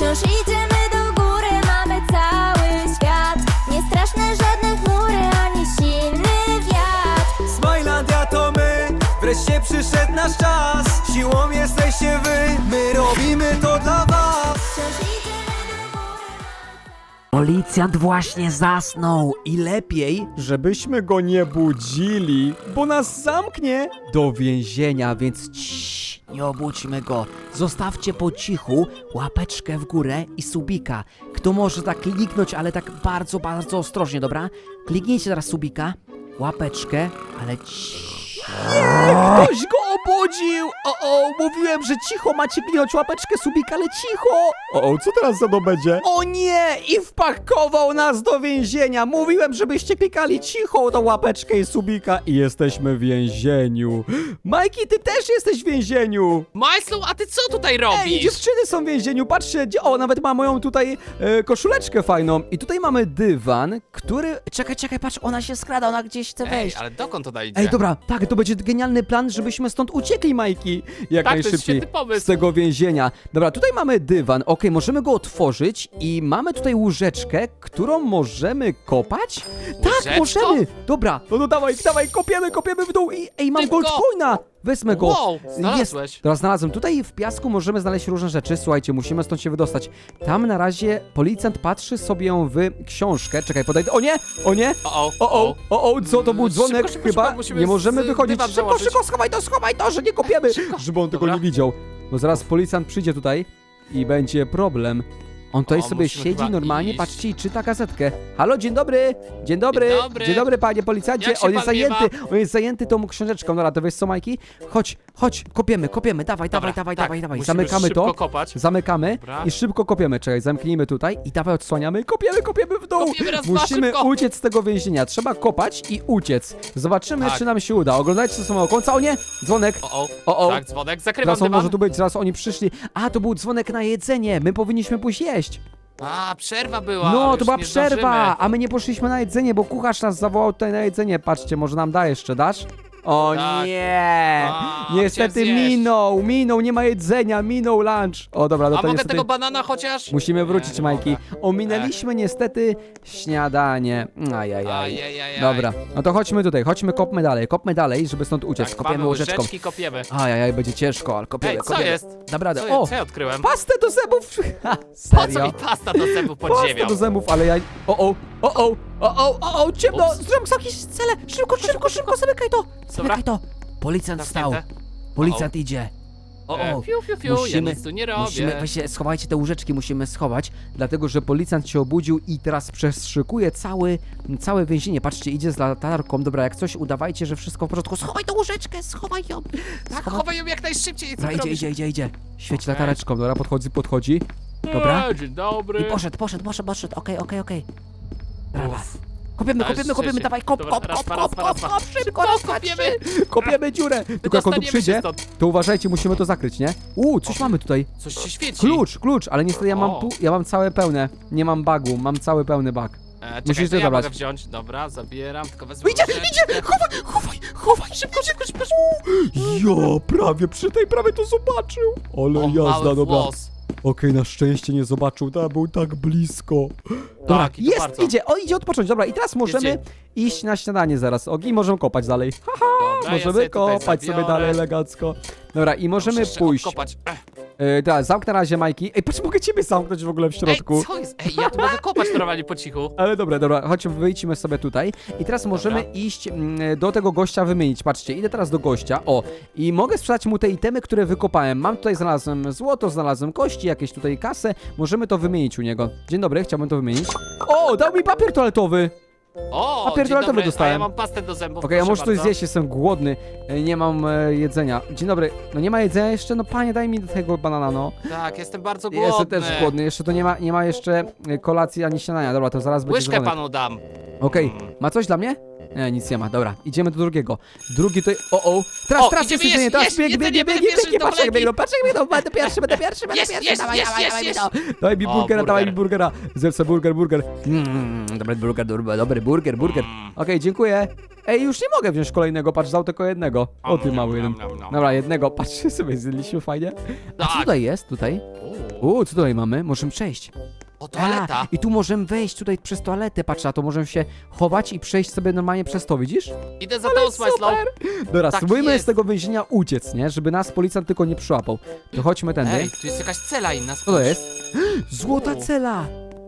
Wciąż idziemy do góry, mamy cały świat. Nie straszne żadne chmury, ani silny wiatr. Smilandia to my, wreszcie przyszedł nasz czas. Siłą jesteście wy, my robimy to dla was. Wciąż idziemy do góry Policjant właśnie zasnął. I lepiej, żebyśmy go nie budzili, bo nas zamknie do więzienia, więc ciii, nie obudźmy go. Zostawcie po cichu łapeczkę w górę i subika. Kto może tak kliknąć, ale tak bardzo, bardzo ostrożnie, dobra? Kliknijcie teraz subika, łapeczkę, ale ciii. Ktoś go obudził! O, o, mówiłem, że cicho macie kliknąć łapeczkę subika, ale cicho! O, o, co teraz za to będzie? O nie! I wpakował nas do więzienia! Mówiłem, żebyście klikali cicho tą łapeczkę i subika i jesteśmy w więzieniu. Majki, ty też jesteś w więzieniu! Majslu, a ty co tutaj Ej, robisz? dziewczyny są w więzieniu, patrzcie, o, nawet ma moją tutaj e, koszuleczkę fajną. I tutaj mamy dywan, który... Czekaj, czekaj, patrz, ona się skrada, ona gdzieś chce Ej, wejść. ale dokąd to idzie? Ej, dobra, tak, to będzie genialny plan, żebyśmy stąd uciekli, Majki. Jak Tak, to jest najszybciej świetny pomysł. z tego więzienia. Dobra, tutaj mamy dywan, okej, możemy go otworzyć i mamy tutaj łóżeczkę, którą możemy kopać? Tak, możemy! Dobra, no to dawaj, dawaj, kopiemy, kopiemy w dół i ej, mam Szybko! gold coina! Wezmę go. Wow, znalazłeś. Jest. Teraz znalazłem. Tutaj w piasku możemy znaleźć różne rzeczy. Słuchajcie, musimy stąd się wydostać. Tam na razie policjant patrzy sobie w książkę. Czekaj, podejdę. O nie! O nie! O, o, O, o, o, co to był Szybko, dzwonek? szybko, Chyba szybko, musimy nie możemy z- wychodzić. dywan Szybko, szybko, schowaj to, schowaj to, że nie kopiemy. Żeby on tego Dobra. nie widział. Bo zaraz policjant przyjdzie tutaj i będzie problem. On tutaj O, sobie musimy siedzi chyba normalnie, iść. patrzcie i czyta gazetkę. Halo, dzień dobry! Dzień dobry! Dzień dobry. Dzień dobry, panie policjancie! Jak się On jest pan zajęty! On jest zajęty tą książeczką. Dobra, to wiesz co, Majki? Chodź, chodź, kopiemy, kopiemy, dawaj, Dobra, dawaj, dawaj, tak, dawaj, dawaj. musimy Zamykamy szybko to. kopać. Zamykamy Dobra. i szybko kopiemy. Czekaj, zamknijmy tutaj i dawaj odsłaniamy. Kopiemy, kopiemy w dół. Kopiemy raz, dwa, Musimy szybko. uciec z tego więzienia. Trzeba kopać i uciec. Zobaczymy, Tak. czy nam się uda. Oglądajcie do samego końca. O nie! Dzwonek. O, o, O, o. tak, dzwonek, zakrywam Zaraz on dywan. może tu być, zaraz oni przyszli. A, to był dzwonek na jedzenie. My powinniśmy pójść jeść. A, przerwa była. No, już to była nie przerwa, zdążymy. a my nie poszliśmy na jedzenie, bo kucharz nas zawołał tutaj na jedzenie. Patrzcie, może nam da jeszcze, dasz? O Tak. nie! A, Niestety chciałem zjeść. minął, minął, nie ma jedzenia, minął lunch. O dobra, no A to mogę niestety... tego banana chociaż? Musimy wrócić, nie Majki. Ominęliśmy niestety śniadanie. Ajajaj. Ajajajaj. Dobra, no to chodźmy tutaj, chodźmy, kopmy dalej, kopmy dalej, żeby stąd uciec. Tak, kopiemy mamy łyżeczką. łyżeczki, kopiemy. Ajajaj, będzie ciężko, ale kopiemy, Ej, co kopiemy. jest? Dam radę. Co, O, co ja odkryłem? pastę do zębów! Ha, Po co serio? mi pasta do zębów pod Pastę ziemią? do zębów, ale ja... O, o, o, o, o, o, o, o, ciemno! Ups. Zrobię jakieś cele! Szybko, szybko, szybko, zamykaj to! Zamykaj to! Policjant wstał, Zamknięte. policjant idzie. O, E, o. Fiu, fiu, fiu, ja nic tu nie robię. Musimy, weźcie, schowajcie te łóżeczki, musimy schować, dlatego że policjant się obudził i teraz przeszykuje cały, całe więzienie. Patrzcie, idzie z latarką. Dobra, jak coś, udawajcie, że wszystko w porządku. Schowaj tą łóżeczkę, schowaj ją. Tak, Schowaj- chowaj ją jak najszybciej. Co Dobra, ty idzie, robisz? idzie, idzie, idzie. Świeć Okej. latareczką, dobra, podchodzi, podchodzi. Dobra. E, dzień dobry. I poszedł, poszedł, poszedł, poszedł, okej, okej, okej. Uff. Kopiemy, kopiemy, kopiemy, dawaj, kop, Dobra, kop, raz, kop, raz, kop, raz, kop, raz. kop, szybko, rozpatrzcie. kopiemy. Kopiemy dziurę. Tylko jak on tu Dostaniemy się przyjdzie, stąd. to uważajcie, musimy to zakryć, nie? Uuu, coś mamy tutaj. Coś się świeci. Klucz, klucz, ale niestety ja mam O. ja mam całe pełne. Nie mam bagu, mam cały pełny bag. E, czekaj, Musisz to to ja zabrać. mogę wziąć. Dobra, zabieram, tylko wezmę Idzie, łyżeczkę. idzie! Chowaj, chowaj, chowaj, szybko, szybko, szybko. Ja prawie przy tej prawie to zobaczył. Ale O, jazda, mały dobra. włos. Okej, na szczęście nie zobaczył, to był tak blisko. Dobra, Tak, i to jest, bardzo. idzie, o idzie odpocząć, dobra i teraz możemy Idzie. iść na śniadanie zaraz, ok, i możemy kopać dalej. Haha, Dobra, ja możemy sobie tutaj kopać sobie zabiorę. dalej elegancko. Dobra, i możemy Muszę jeszcze pójść. odkopać. Ech. Yy, tak, zamknę na razie Majki. Ej, patrz, mogę ciebie zamknąć w ogóle w środku. Ej, co jest? Ej, ja tu mogę kopać normalnie po cichu. Ale dobra, dobra, chodź, wyjdźmy sobie tutaj. I teraz możemy Dobra. iść mm, do tego gościa wymienić. Patrzcie, idę teraz do gościa. O, i mogę sprzedać mu te itemy, które wykopałem. Mam tutaj, znalazłem złoto, znalazłem kości, jakieś tutaj kasę. Możemy to wymienić u niego. Dzień dobry, chciałbym to wymienić. O, dał mi papier toaletowy. O, Papier dzień toaletowy dobry. dostałem. A ja mam pastę do zębów. Okej, ja proszę muszę coś bardzo. zjeść, jestem głodny. E, Nie mam e, jedzenia. Dzień dobry. No nie ma jedzenia jeszcze? No panie, daj mi do tego banana, no. Tak, jestem bardzo głodny. Jestem też głodny. Jeszcze to nie ma, nie ma jeszcze e, kolacji ani śniadania. Dobra, to zaraz będzie Łyżkę panu dam. Okej, ma coś dla mnie? Nie, nic nie ma, dobra, idziemy do drugiego. Drugi to. O, o! Teraz, O, teraz idziemy jest jeść, teraz jeść, bieg, bieg, jedzenie, bieg, będę bieg, pierwszy bieg, do patrz jak biegną, patrz jak biegną, będę pierwszy, będę pierwszy, będę pierwszy, dawaj, dawaj, dawaj. Daj mi O, burgera, dawaj mi burger. burgera. Sobie burger, burger. Mmm, dobry burger, dobry, dobry burger, burger. Mm. Okej, dziękuję. Ej, już nie mogę wziąć kolejnego, patrz, dał tylko jednego. O ty mały jeden. Dobra, jednego, patrz, sobie zjedliśmy fajnie. A co Tak. tutaj jest, tutaj? Uuu, U, co tutaj mamy? Możemy przejść. O, toaleta. A, I tu możemy wejść tutaj przez toaletę, patrz na to, możemy się chować i przejść sobie normalnie przez to, widzisz? Idę za tą Smajslą. Dobra, Tak spróbujmy jest. z tego więzienia uciec, nie? Żeby nas policjant tylko nie przyłapał. To chodźmy tędy. Ej, tu jest jakaś cela inna. Co to jest? Złota U. cela!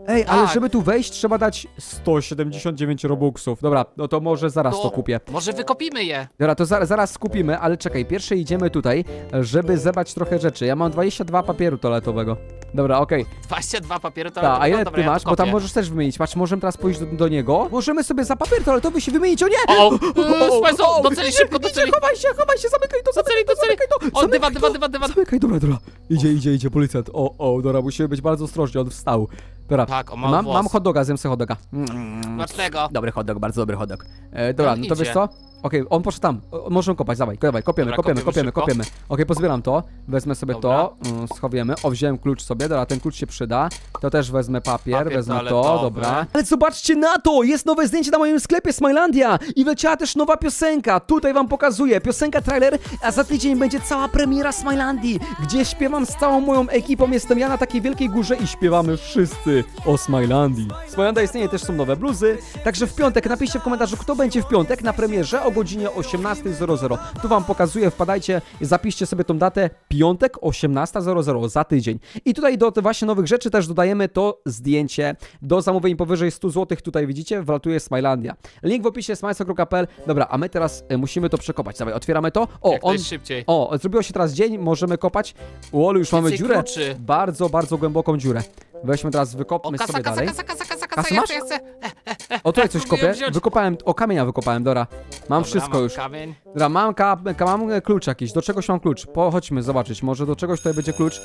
Ej, ale Tak. żeby tu wejść, trzeba dać 179 robuxów. Dobra, no to może zaraz to, To kupię. Może wykopimy je. Dobra, to za, zaraz skupimy, ale czekaj, pierwsze idziemy tutaj, żeby zebrać trochę rzeczy. Ja mam 22 papieru toaletowego. Dobra, okej. 22 papiery to Tak, a ile dobra, ty ja to masz? Bo tam kopię. możesz też wymienić. Patrz, możemy teraz pójść do, do niego. Możemy sobie za papier toaletowy się wymienić. O nie! O, o, o, Smajslo, o, do celi, idzie, szybko, do celi. Chowaj się, chowaj się, zamykaj to, zamykaj to, zamykaj to. O, zamykaj dywan, to. dywan, dywan, dywan. Zamykaj, dobra, dobra. Idzie, idzie, idzie, policjant. O, o, dobra, musimy być bardzo ostrożni, on wstał. Dobra, Tak, o, mały mam, włos. mam hot doga, zjem sobie hot doga. Mm. Smacznego. Dobry hot dog, bardzo dobry hot dog. E, dobra, On no to idzie. wiesz co? Okej, on poszedł tam. O, możemy kopać, dawaj, dawaj, kopiemy, Dobra, kopiemy, kopiemy kopiemy, szybko. kopiemy. Okej, pozbieram to, wezmę sobie to, mm, schowiemy. O, wziąłem klucz sobie, dobra, ten klucz się przyda. To też wezmę papier, Papier wezmę to, toaletowy. dobra. Ale zobaczcie na to! Jest nowe zdjęcie na moim sklepie Smilandia i wleciała też nowa piosenka. Tutaj wam pokazuję. Piosenka trailer, a za tydzień będzie cała premiera Smilandii, gdzie śpiewam z całą moją ekipą. Jestem ja na takiej wielkiej górze i śpiewamy wszyscy o Smilandii. Smilanda istnieje, też są nowe bluzy. Także w piątek napiszcie w komentarzu, kto będzie w piątek na premierze o godzinie 18.00. Tu wam pokazuję, wpadajcie, zapiszcie sobie tą datę, piątek 18.00 za tydzień. I tutaj do właśnie nowych rzeczy też dodajemy to zdjęcie do zamówień powyżej 100 zł. Tutaj widzicie, wlatuje Smilandia. Link w opisie smajso.pl. Dobra, a my teraz e, musimy to przekopać. Dawaj, otwieramy to. O, Jak on... najszybciej. O, zrobiło się teraz dzień, możemy kopać. Olu, już mamy Więcej dziurę. kluczy. Bardzo, bardzo głęboką dziurę. Weźmy teraz, O, wykopmy kasa, sobie kasa, dalej. kasa, kasa, kasa, Kasy kasa, ja masz? chcę, ja chcę. O, tutaj coś kopię. wziąć. Wykopałem, o, kamienia wykopałem, dobra. Mam wszystko już. Kamień. Dobra, mam, ka, ka, mam e, klucz jakiś. Do czegoś mam klucz. Po, chodźmy zobaczyć. Może do czegoś tutaj będzie klucz.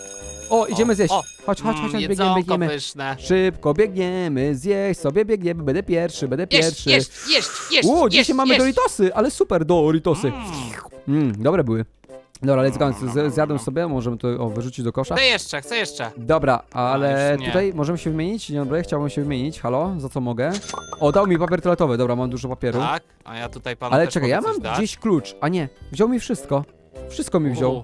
O, idziemy O, zjeść. o. Chodź, chodź, chodź, Mm, biegniemy, jedzonko biegniemy. pyszne. Szybko biegniemy, zjeść sobie biegniemy. Będę pierwszy, będę Jeść, pierwszy. jeść, jeść, jeść, U, jeść, dzisiaj mamy jeść. Doritosy, ale super, Doritosy. Mm. Mm, dobre były. Dobra, let's go. Z- Zjadłem sobie, możemy to o, wyrzucić do kosza. Chcę jeszcze, chcę jeszcze. Dobra, ale już nie. tutaj możemy się wymienić? Dzień dobry, chciałbym się wymienić. Halo, za co mogę? O, dał mi papier toaletowy, dobra, mam dużo papieru. Tak, a ja tutaj panu ale też czekaj, ja mam dać. gdzieś klucz. A nie, wziął mi wszystko. Wszystko mi wziął. U.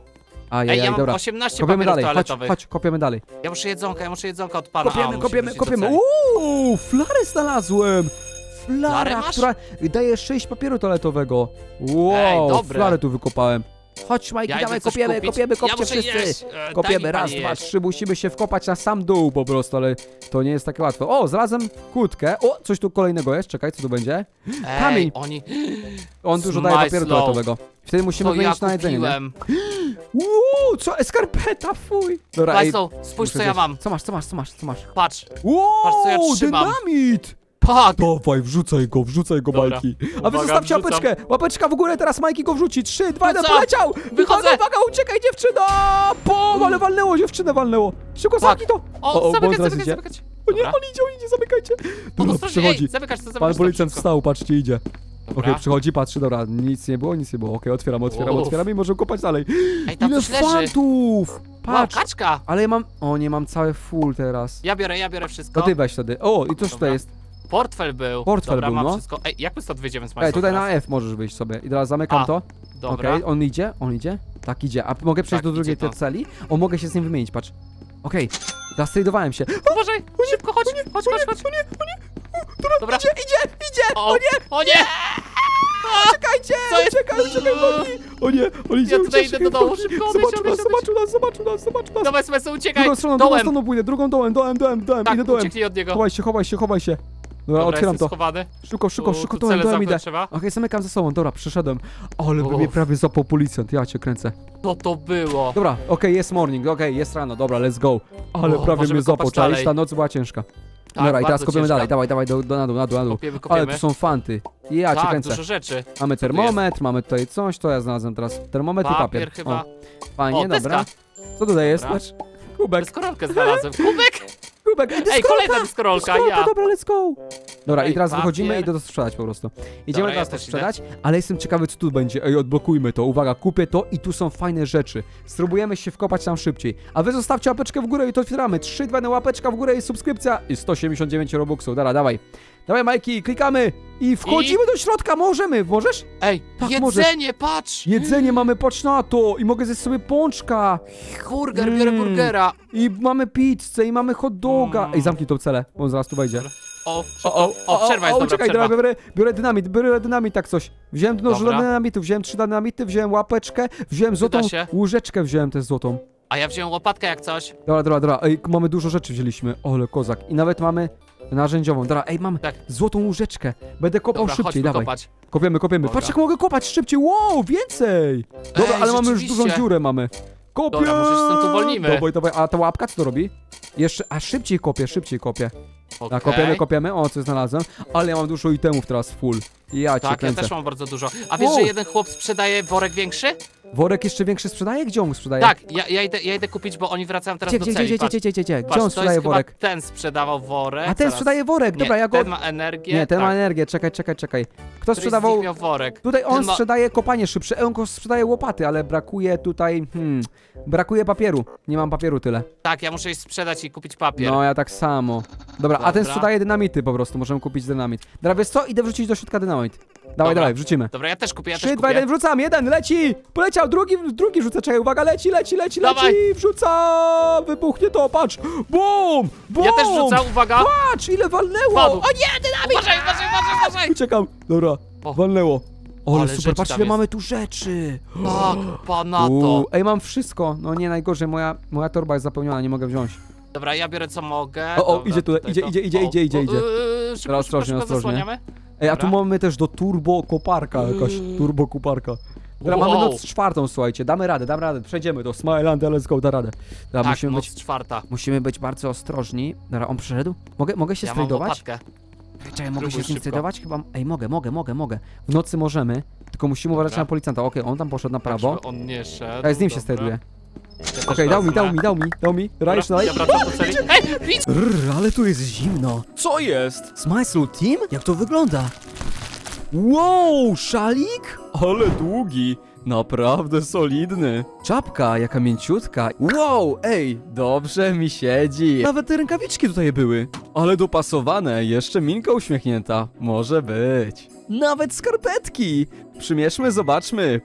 Ajajaj, Ej, ja mam dobra. 18 Kopiemy papierów dalej, chodź, toaletowych. chodź, kopiemy dalej. Ja muszę jedzonka, ja muszę jedzonka od pana. A, Kopiemy, kopiemy, kopiemy. Uuu, flarę znalazłem! Flarę Flara, masz? która daje 6 papieru toaletowego. Wow, Ej, dobre. flarę tu wykopałem. Chodź, Majki, Ja idę dawaj, coś kopiemy, kupić. kopiemy, kopcie muszę wszyscy. Jeść. E, daj Kopiemy raz, pani dwa, jeść. trzy, musimy się wkopać na sam dół po prostu, ale to nie jest takie łatwe. O, znalazłem kłódkę. O, coś tu kolejnego jest, czekaj, co tu będzie? Ej, kamień. oni... On dużo daje Smile papieru slow. toaletowego. Wtedy musimy To ja na jedzenie, nie? kupiłem. Uuu, co? Eskarpeta, fuj! Dobra, ej, Państwo, spójrz muszę co ja zjeść. mam. Co masz, co masz, co masz, co masz? Patrz, Wow, Patrz, co ja trzymam. dynamit! Pak! Dawaj, wrzucaj go, wrzucaj go, Dobra. Majki. A wy Uwaga, zostawcie wrzucam. łapeczkę. Łapeczka w górę, teraz Majki go wrzuci. Trzy, dwa, jeden, Wrzucam. poleciał! Wychodzę. Uwaga, uwaga, uciekaj dziewczyno! Pom, ale walnęło, dziewczynę walnęło. Szybko, Tak. zamknij to. O, bo zamykać, zaraz zamykać, idzie. zamykać. O nie, Dobra. on idzie, on idzie, zamykajcie. No Dobra, ostrożnie, przychodzi. ej, zamykać to, zamykać Pan to, policjant szybko. wstał, patrzcie, idzie. Okej, Dobra. przychodzi, patrzy, dobra, nic nie było, nic nie było. Okej, otwieramy, otwieramy, Uff. otwieramy i możemy kopać dalej. Ej, tam Ile coś leży. fantów! Wow, Patrz, kaczka! ale ja mam, o nie, mam całe full teraz. Ja biorę, ja biorę wszystko. To ty weź wtedy. O, i coś Dobra. tutaj jest. Portfel był. Portfel Dobra, był, mam no. wszystko. Ej, jak my stąd wyjdziemy z Ej, Państwem tutaj na teraz? F możesz wyjść sobie. I teraz zamykam A, to. Dobra. Okej, on idzie, on idzie. Tak, idzie. A mogę przejść Tak, do drugiej to. tej celi? O, mogę się z nim wymienić, patrz. Okej, okay. stridowałem się. Uważaj, szybko, chodź, chodź, chodź, chodź. Dobra. Idzie, idzie, idzie! O, nie! O nie! Czekajcie! Co jest? Uciekaj, uciekaj, nogi! O nie, on idzie, tutaj uciekaj, idę do domu, nogi. szybko, odejdź, Zobaczył odejdź, nas, zobaczył nas, zobaczył nas, zobaczył nas. Dawaj, Smesu, uciekaj! Drugą stroną, drugą Dołem! stroną pójdę, drugą dołem, dołem, dołem, dołem, Tak, idę dołem. ucieknij od niego. Chowaj się, chowaj się, chowaj się. Dobra, Dobra, otwieram jestem to. schowany. Szybko, szybko, szybko, tu dołem, cele zamknąć idę. trzeba. Okej, zamykam za sobą, dobra, przyszedłem. Ale by mnie Uff. prawie zapał policjant, ja cię kręcę. Co to było? Dobra, okej, jest morning, okej, jest rano, dobra, let's go. Ale O, prawie możemy mnie zapał, kopać czaisz, dalej. ta noc była ciężka. Tak, dobra, i teraz bardzo kopiemy ciężka. dalej, dawaj, dawaj, do, do, na dół, na dół, na dół. Kopiemy, Ale kopiemy. tu są fanty. Ja cię tak, kręcę. dużo rzeczy. Mamy termometr, mamy tutaj coś, to ja znalazłem teraz. Termometr i Papier papier. chyba. O, fajnie, O, dobra. Co tutaj jest? Dobra. Patrz. Kubek, Deskorolkę znalazłem. Kubek! Kubek, Ej, kolejna deskorolka, ja. dobra, let's go. Dobra, Ej, i teraz papier. wychodzimy i idę to sprzedać po prostu. Idziemy Dobra, teraz to też sprzedać, ale jestem ciekawy, co tu będzie. Ej, odblokujmy to. Uwaga, kupię to i tu są fajne rzeczy. Spróbujemy się wkopać tam szybciej. A wy zostawcie łapeczkę w górę i to otwieramy. 3, 2, 1, łapeczka w górę i subskrypcja. I 179 robuxów. Dobra, dawaj. Dawaj, Majki, klikamy i wchodzimy do środka. Możemy, możesz? Ej, Tak, jedzenie, patrz! Jedzenie mamy, patrz na to. I mogę zjeść sobie pączka. Burger, biorę Mm. burgera. I mamy pizzę, i mamy hot doga. Mm. Ej, zamknij tą celę, bo on zaraz tu wejdzie. O, o, o, przerwa jest, o, dobra, czekaj, przerwa. dobra, biorę, biorę dynamit, biorę dynamit, tak coś. Wziąłem dużo Dobra. dynamitu, wziąłem trzy dynamity, wziąłem łapeczkę, wziąłem złotą się. łyżeczkę, wziąłem też złotą. A ja wziąłem łopatkę jak coś. Dobra, dobra, dobra, ej, mamy dużo rzeczy wzięliśmy, ole kozak. I nawet mamy narzędziową, dobra, ej, mam Tak. złotą łyżeczkę. Będę kopał Dobra, szybciej, dawaj. kopać. Kopiemy, kopiemy. Dobra. Patrz jak mogę kopać szybciej, wow, więcej. Dobra, ale mamy już rzeczywiście. dużą dziurę, mamy. Kopię! Dobra, może się stąd uwolnimy. Dawaj, a ta łapka co to robi? Jeszcze, a szybciej kopię, szybciej kopię. Okej. Tak, kopiemy, kopiemy, o, coś znalazłem. Ale ja mam dużo itemów teraz full. Ja cię Tak, ja kręcę. też mam bardzo dużo. A wiesz, że jeden chłop sprzedaje worek większy? Worek jeszcze większy sprzedaje? Gdzie on sprzedaje? Tak, ja, ja, idę, ja idę kupić, bo oni wracają teraz Gdzie, do gdzie, celi. gdzie, gdzie, patrz. gdzie, gdzie, gdzie, gdzie Patrz, on to sprzedaje jest worek? Chyba ten sprzedawał worek. A ten zaraz. sprzedaje worek, Nie, dobra, ja go... ten ma energię. Nie, ten tak. ma energię, czekaj, czekaj, czekaj. Kto Któryś z sprzedawał... miał worek. Tutaj on Ten ma- sprzedaje kopanie szybsze, on sprzedaje łopaty, ale brakuje tutaj, hmm, brakuje papieru. Nie mam papieru tyle. Tak, ja muszę iść sprzedać i kupić papier. No, ja tak samo. Dobra, a ten Dobra. sprzedaje dynamity po prostu, możemy kupić dynamit. Dobra, wiesz co? Idę wrzucić do środka dynamit. Dawaj, Dobra. dawaj, wrzucimy. Dobra, ja też kupię, ja 3, też 2, kupię. 1, wrzucam, jeden, leci! Poleciał, drugi, drugi rzucę, czekaj, uwaga, leci, leci, leci, Dawaj. leci, wrzuca, wybuchnie to, patrz, bum, bum, Ja też rzucam, uwaga! patrz, ile walnęło, Padł. o nie, dynamit, Uważaj, uważaj, uważaj, uważaj! uciekam, dobra, O. walnęło, ale, Ale super, rzeczy patrz tam ile jest. mamy tu rzeczy, Tak, pana to. Uuu, ej, mam wszystko, no nie, najgorzej, moja, moja torba jest zapełniona, nie mogę wziąć, Dobra, ja biorę co mogę. O, o, Dobra, idzie tutaj, idzie, to. idzie, idzie, O, idzie, idzie, o, idzie. yy, Szybko, szybko, ostrożnie, szybko ostrożnie. zasłaniamy. Ej, a tu Dobra. mamy też do turbo koparka jakaś, turbo koparka. Dobra, mamy Wow. noc czwartą, słuchajcie, damy radę, damy radę, przejdziemy do Smilandia, let's go, da radę. Dobra, Tak, musimy noc być czwarta. Musimy być bardzo ostrożni. Dobra, on przyszedł? Mogę, mogę się Ja mam strajdować? łopatkę. Czekaj, mogę się z nim szybko. strajdować? Chyba. Ej, mogę, mogę, mogę, mogę. W nocy możemy, tylko musimy uważać Dobra. na policjanta. Okej, on tam poszedł na Tak, prawo. żeby on nie szedł. Ej, z nim się dobra. strajduje. Okej, dał mi, dał mi, dał mi, dał mi. Rajsz, Dobra. Ja wracam do celi. Ej, widz! Rrr, ale tu jest zimno. Co jest? Smysl Team? Jak to wygląda? Wow, szalik? Ale długi. Naprawdę solidny. Czapka, jaka mięciutka. Wow, ej, dobrze mi siedzi. Nawet te rękawiczki tutaj były. Ale dopasowane, jeszcze minka uśmiechnięta. Może być. Nawet skarpetki. Przymierzmy, zobaczmy.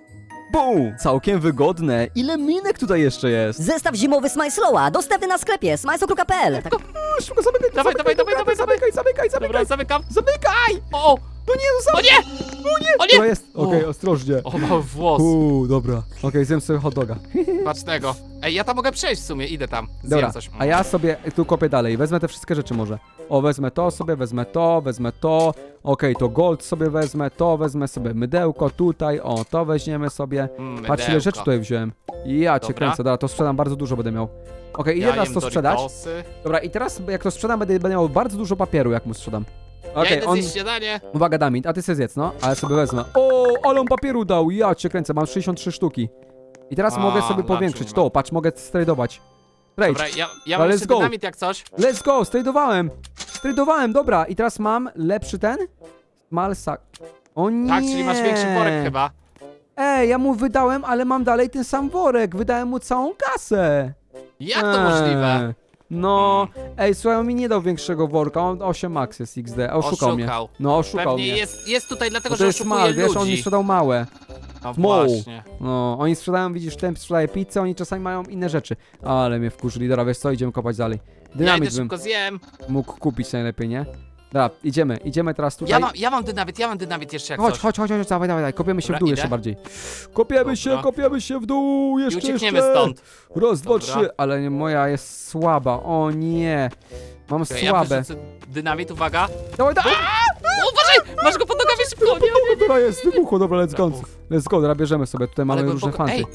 Bum! Całkiem wygodne. Ile minek tutaj jeszcze jest? Zestaw zimowy Smajslowa, dostępny na sklepie smajslo.pl. Tak, Szybko zamykaj, Dawaj, zamykaj, dawaj, dawaj, zamykaj, zamykaj, zamykaj, Dobra, zamykaj, zamykam. zamykaj! O, No nie, no o nie! O To nie! jest, okej, O. ostrożnie. O, mały włos. Uuu, dobra. Okej, zjem sobie hot doga. Pacznego. Ej, ja tam mogę przejść w sumie, idę tam. Zjem Dobra, coś. a ja sobie tu kopię dalej. Wezmę te wszystkie rzeczy może. O, wezmę to sobie, wezmę to, wezmę to. Okej, to gold sobie wezmę, to wezmę sobie mydełko tutaj, o, to weźmiemy sobie. Mm, Patrz ile mydełko. rzeczy tutaj wziąłem. Ja cię Dobra. kręcę, dobra, to sprzedam bardzo dużo będę miał. Okej, ile nas jem to sprzedać? Doritosy. Dobra, i teraz jak to sprzedam, będę, będę miał bardzo dużo papieru, jak mu sprzedam. Ja Okej, idę on... zjeść śniadanie. Uwaga, Damit, a ty sobie zjedz, no, ale sobie wezmę. O, ale on papieru dał, ja cię kręcę, mam 63 sztuki. I teraz A, mogę sobie powiększyć ma. to, patrz, mogę stradować. Trade. Dobra, ja, ja Ale mam let's jeszcze go. dynamit jak coś. Let's go, stradowałem. Stradowałem, dobra, i teraz mam lepszy ten? Malsak. O nie. Tak, czyli masz większy worek chyba. Ej, ja mu wydałem, ale mam dalej ten sam worek, wydałem mu całą kasę. Jak to możliwe? No, ej, słuchaj, on mi nie dał większego worka, on 8 max jest XD, oszukał, mnie. Oszukał. No, oszukał Pewnie mnie. jest, jest tutaj dlatego, Bo że to jest oszukuje mal, wiesz, ludzi. on mi sprzedał małe. No Small. właśnie. No, oni sprzedają, widzisz, ten sprzedaje pizzę, oni czasami mają inne rzeczy. Ale mnie wkurzyli, dobra, wiesz co, idziemy kopać dalej. Ja idę Dynamit bym szybko zjem. mógł kupić najlepiej, nie? Dobra, idziemy, idziemy teraz tutaj. Ja mam, ja mam dynamit, ja mam dynamit jeszcze jak Chodź, coś. chodź, chodź, chodź, dawaj, dawaj, dawaj, kopiemy się Dobra, w dół idę. jeszcze bardziej. Kopiemy się, Dobra. kopiemy się w dół, I jeszcze, uciekniemy jeszcze. stąd. Raz, dwa, Dobra. trzy, ale nie, moja jest słaba, o nie. Mam Okej, Ja słabe. wyrzucę dynamit, uwaga. Dawaj, dawaj, O, uważaj! Masz go pod nogami szybko! Nie, nie, nie. dobra, jest, wybuchło, dobra, let's go. Let's go, dobra, bierzemy sobie, tutaj mamy Ale różne fanty. Ej,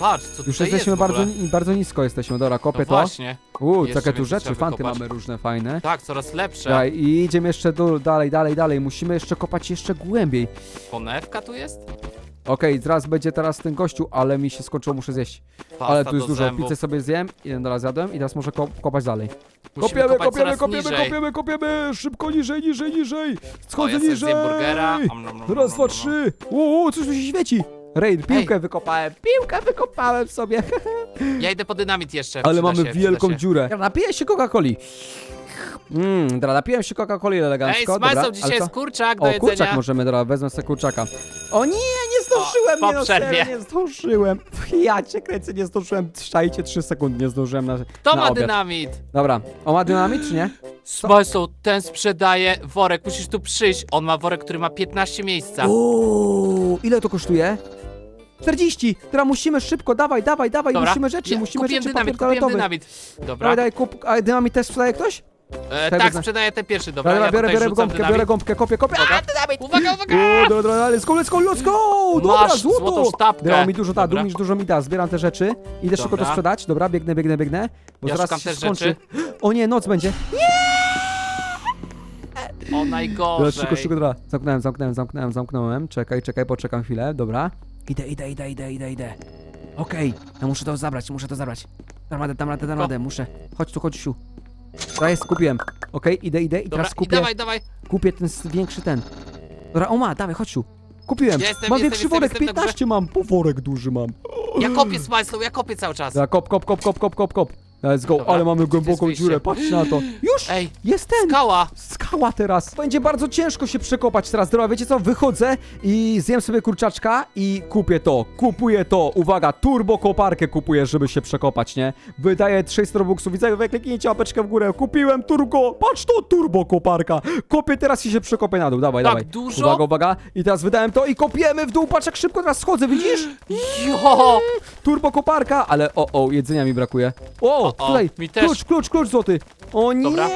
patrz, co Już tutaj jesteśmy jest w ogóle. bardzo, ni- bardzo nisko jesteśmy, dobra, kopię No to. właśnie. Uuu, Jeszcze takie tu więcej rzeczy, trzeba fanty wykopać. mamy różne fajne. Tak, coraz lepsze. Daj, i idziemy jeszcze do, dalej, dalej, dalej. Musimy jeszcze kopać jeszcze głębiej. Konewka tu jest? Okej, zaraz będzie teraz ten gościu, ale mi się skończyło, muszę zjeść. ale tu do jest dużo, zębów. pizzę sobie zjem, jeden raz zjadłem i teraz muszę ko kopać dalej. Musimy kopiemy, kopać kopiemy, coraz kopiemy, niżej. kopiemy, kopiemy, szybko niżej, niżej, niżej. O, Schodzę ja sobie niżej. zjem burgera. Om, nom, nom, Raz, nom, dwa, nom, nom. trzy. Uuu, coś tu się świeci. Raid, piłkę wykopałem, piłkę wykopałem sobie. Ja idę po dynamit jeszcze. Ale przyda mamy się, wielką się. dziurę. Ja napiję się Coca-Coli. Mmm, dobra, napiłem się Coca-Coli Ej, elegancko. dobra, Smajsą, ale dzisiaj co? jest kurczak do O, jedzenia. kurczak możemy, dobra, wezmę sobie kurczaka. O nie, nie zdążyłem, po nie no, serio, nie zdążyłem. Ja cię kręcę, nie zdążyłem. Trzajcie 3 sekundy, nie zdążyłem na, To na ma obiad. dynamit. Dobra, on ma dynamit czy nie? Smajsą, ten sprzedaje worek. Musisz tu przyjść. On ma worek, który ma 15 miejsca. Uuu, ile to kosztuje? 40! Teraz musimy szybko, dawaj, dawaj, dawaj, musimy rzeczy, Ja musimy kupiłem rzeczy, dynamit, papier kupiłem toaletowy. dynamit. Dobra. Dawaj, daj, kup, a dynamit też sprzedaje ktoś? E, tak, sprzedaję ten pierwszy. Dobra, Dobra, ja biorę, tutaj biorę rzucam gąbkę, dynamit. biorę gąbkę, kopię, kopię. Dobra. A, dynamit! Uwaga, uwaga! O, dobra, dobra, let's go, let's go, let's go! Dobra, Masz złoto! złotą sztabkę. Dało mi dużo, ta, Dobra. mi dużo mi da, zbieram te rzeczy. Idę szybko to Dobra. sprzedać, dobra, biegnę, biegnę, biegnę, bo Ja zaraz szukam się też skończy. rzeczy. O nie, noc będzie. O, Dobra, najgorzej. szybko, szybko, dobra. Zamknąłem, zamknąłem, zamknąłem, zamknąłem. Czekaj, czekaj, poczekam chwilę, dobra. Idę, idę, idę, idę, idę, idę. Okej, ja muszę to zabrać, muszę to zabrać. Dam radę, dam radę, dam radę, muszę. Chodź tu, chodź siu. Dobra, jest, kupiłem. Okej, idę, idę i Dobra, teraz i kupię, dawaj, dawaj. kupię ten s- większy ten. Dobra, o ma, dawaj, chodź tu. Kupiłem. Jestem, mam jestem, większy jestem, worek, jestem na górze. 15 mam, po worek duży mam. Ja kopię Smajsą, ja kopię cały czas. Dobra, kop, kop, kop, kop, kop, kop, kop. Let's go, Dobra, ale mamy jest głęboką wyjście? dziurę, patrzcie na to. Już! Ej, Jest ten! skała. Skała teraz! Będzie bardzo ciężko się przekopać teraz. Dobra, wiecie co? Wychodzę i zjem sobie kurczaczka i kupię to. Kupuję to. Uwaga, turbo koparkę kupuję, żeby się przekopać, nie? Wydaje 6 robuxów. Widzę, wy kliknijcie łapeczkę w górę. Kupiłem turbo. Patrz to, turbo koparka. Kopię teraz i się przekopię na dół. Dawaj, Tak dawaj. dużo? Uwaga, uwaga. I teraz wydałem to i kopiemy w dół. Patrz jak szybko teraz schodzę, widzisz? Jo! Turbo koparka, ale o, o, jedzenia mi brakuje. O, O, tutaj, mi też. klucz, klucz, klucz złoty. O nie, Dobra.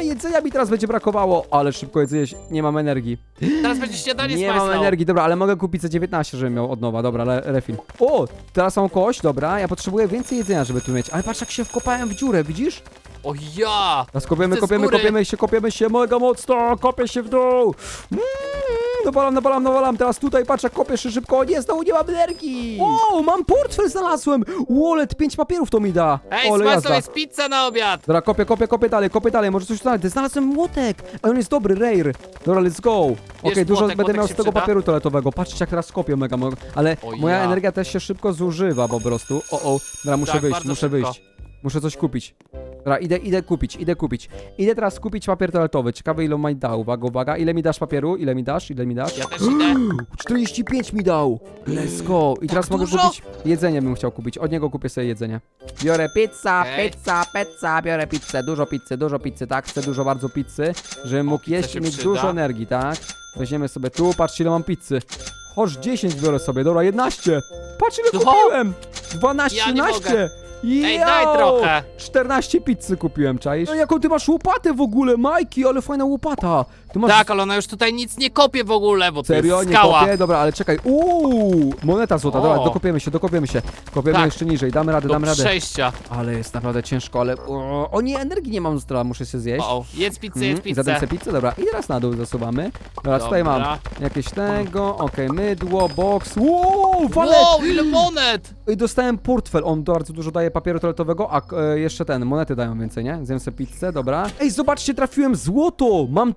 jedzenia mi teraz będzie brakowało, ale szybko jedzenie, się- nie mam energii. Teraz będzie śniadanie Nie Smajsą. mam energii, dobra, ale mogę kupić za 19, żebym miał od nowa, dobra, le, refill. O, teraz mam kość, dobra, ja potrzebuję więcej jedzenia, żeby tu mieć, ale patrz jak się wkopałem w dziurę, widzisz? O ja! Teraz kopiemy, z kopiemy, góry. kopiemy się, kopiemy się mega mocno, kopię się w dół. Mm, nawalam, nawalam, nawalam, teraz tutaj patrz jak kopię się szybko, o nie, znowu nie mam energii. O, mam portfel znalazłem, wallet, pięć papierów to mi da. Ej, Ole jest pizza na obiad! Dobra, kopię, kopię, kopię dalej, kopię dalej, może coś tu znaleźć. Znalazłem młotek, a on jest dobry, rare. Dobra, let's go. Okej, dużo młotek, będę młotek miał z się tego przyda? papieru toaletowego. Patrzcie, jak teraz kopię mega. Ale O moja ja. energia też się szybko zużywa po prostu. O, o, dobra, muszę Tak, wyjść, bardzo muszę szybko. wyjść. Muszę coś kupić. Dobra, idę, idę kupić, idę kupić. Idę teraz kupić papier toaletowy. Ciekawe ile mi da, uwaga, uwaga. Ile mi dasz papieru? Ile mi dasz? Ile mi dasz? Ja też idę. 45 mi dał! Let's go! I teraz mogę dużo? kupić jedzenie bym chciał kupić. Od niego kupię sobie jedzenie. Biorę pizza, Okej. pizza, pizza, biorę pizzę, dużo pizzy, dużo pizzy, tak? Chcę dużo bardzo pizzy, żebym mógł jeść i się mieć przyda. dużo energii, tak? Weźmiemy sobie tu, patrzcie ile mam pizzy. Chodź, 10 biorę sobie, dobra, 11. Patrz ile kupiłem! 12, Ja nie 13. mogę. Ej, daj Yo! trochę. 14 pizzy kupiłem, czaisz? No jaką ty masz łopatę w ogóle, Majki, ale fajna łopata. Masz Tak, ale ona już tutaj nic nie kopie w ogóle, bo to Serio? jest Nie skała. kopię? Dobra, ale czekaj. Uuu, moneta złota, O. dobra, dokopiemy się, dokopiemy się. Kopiemy Tak. jeszcze niżej, damy radę, Do damy radę. przejścia. Ale jest naprawdę ciężko, ale... O, o nie, energii nie mam z muszę się zjeść. O, o, jedz pizzę, jedz i pizzę. Zjadłem sobie pizzę, dobra. I teraz na dół zasuwamy. Dobra, tutaj mam Dobra. jakieś tego, okej, mydło, box. Wow, walet! Wow, ile monet! I dostałem portfel, on bardzo dużo daje papieru toaletowego, a e, jeszcze ten, monety dają więcej, nie? Zjem sobie pizzę, dobra. Ej, zobaczcie, trafiłem złoto! Mam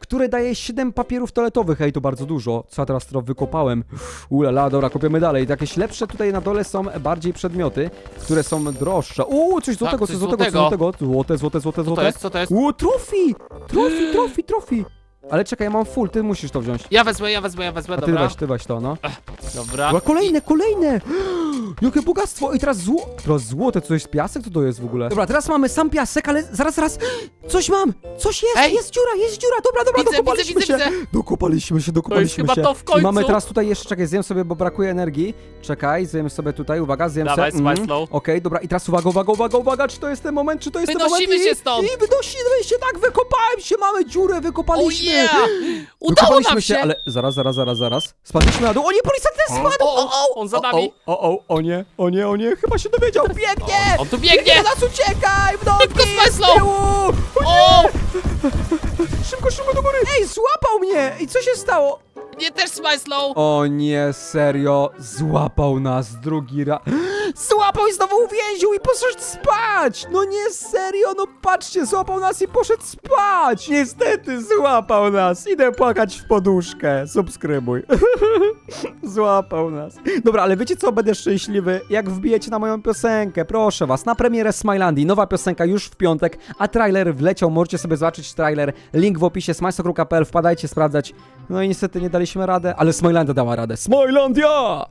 które daje 7 papierów toaletowych, ej, to bardzo dużo. Co ja teraz to wykopałem? Ulala, dobra, kopiemy dalej. Jakieś lepsze tutaj na dole są bardziej przedmioty, które są droższe. Uuu, coś złotego, Tak, coś złotego, coś złotego. złotego. Złote, złote, złote, Co złote. to jest, co to jest? Uuu, trofi! Trofi, trofi, trofi! Ale czekaj, ja mam full, ty musisz to wziąć. Ja wezmę, ja wezmę, ja wezmę, A ty dobra. weź, ty weź to, no. Dobra. Dobra, kolejne, kolejne! Jakie bogactwo! I teraz zło... Teraz złote, co jest piasek? Co to jest w ogóle? Dobra, teraz mamy sam piasek, ale zaraz, zaraz... Coś mam! Coś jest! Ej! Jest dziura, jest dziura! Dobra, dobra, Widzę, dokopaliśmy widzę, się! widzę, Dokopaliśmy się, dokopaliśmy chyba się. to w końcu. I mamy teraz tutaj jeszcze, czekaj, zjem sobie, bo brakuje energii. Czekaj, zjem sobie tutaj, uwaga, zjem Dawaj, sobie... Spice Low. Okej, dobra, i teraz uwaga, uwaga, uwaga, uwaga, czy to jest ten moment, czy to jest ten Wynosimy moment? się I- stąd. I wynosimy się, tak, wykopałem się, mamy dziurę, O wykopaliśmy! yeah! Udało Wykopaliśmy nam się! ale zaraz, zaraz, zaraz, zaraz. Spadliśmy na dół. O nie, policjant też spadł! O, o, on za nami. O, o, o, o nie, o nie, o nie, chyba się dowiedział. Biegnie! On tu biegnie! do nas uciekaj! W nogi! Szybko, z Smajslow! tyłu! O! Szybko, szybko do góry! Ej, złapał mnie! I co się stało? Mnie też Smajslow! O nie, serio, złapał nas drugi raz. Złapał i znowu uwięził i poszedł spać! No nie, serio, no patrzcie, złapał nas i poszedł spać! Niestety, złapał nas. Idę płakać w poduszkę. Subskrybuj. złapał nas. Dobra, ale wiecie co, będę szczęśliwy, jak wbijecie na moją piosenkę, proszę was, na premierę Smilandii, nowa piosenka już w piątek, a trailer wleciał, możecie sobie zobaczyć trailer, link w opisie, smajsokru.pl, wpadajcie sprawdzać. No i niestety nie daliśmy radę, ale Smilandia dała radę. Smilandia!